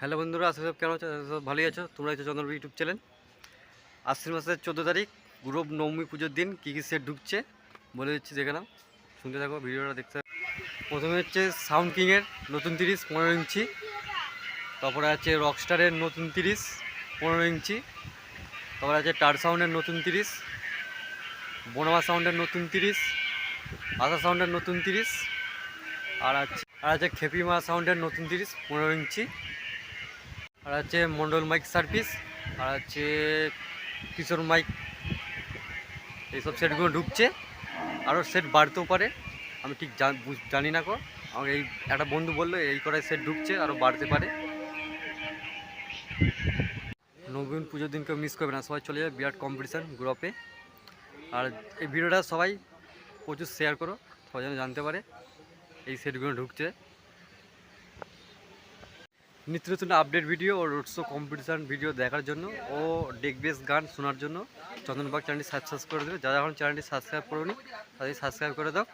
Hello বন্ধুরা, আশা সব কেমন আছো? সব ভালোই আছো। তোমরা আছো চন্দ্র ইউটিউব চ্যানেল। আশ্বিন মাসের চোদ্দ তারিখ, গুরব নবমী পুজোর দিন কী কী সেট ঢুকছে বলে দিচ্ছি, দেখে নাও। শুনতে থাকো, ভিডিওটা দেখতে প্রথমে হচ্ছে সাউন্ড কিংয়ের নতুন তিরিশ, পনেরো ইঞ্চি। তারপরে আছে রকস্টারের নতুন তিরিশ, পনেরো ইঞ্চি। তারপরে আছে টার সাউন্ডের নতুন তিরিশ বনমা সাউন্ডের নতুন তিরিশ আশা সাউন্ডের নতুন তিরিশ। আর আছে আর আছে খেপিমা সাউন্ডের নতুন তিরিশ, পনেরো ইঞ্চি। আর আছে মন্ডল মাইক সার্ভিস, আর আছে কিশোর মাইক। এইসব সেটগুলো ঢুকছে, আরও সেট বাড়তেও পারে। আমি ঠিক জান- না কো আমাকে এই, একটা বন্ধু বলল, এই কটাই সেট ঢুকছে, আরও বাড়তে পারে। নবীন পুজোর দিনকে মিস করবে না, সবাই চলে যাবে বিরাট কম্পিটিশান গ্রুপে আর এই ভিডিওটা সবাই প্রচুর শেয়ার করো, সবাই যেন জানতে পারে। এই সেটগুলো ঢুকছে। নিত্য নতুন আপডেট ভিডিও ও রোড শো কম্পিটিশান ভিডিও দেখার জন্য ও ডেক বেস গান শোনার জন্য চন্দনবাগ চ্যানেলটি সাবস্ক্রাইব করে দেবে। যারা এখন চ্যানেলটি সাবস্ক্রাইব করুন, তাদের সাবস্ক্রাইব করে দাও।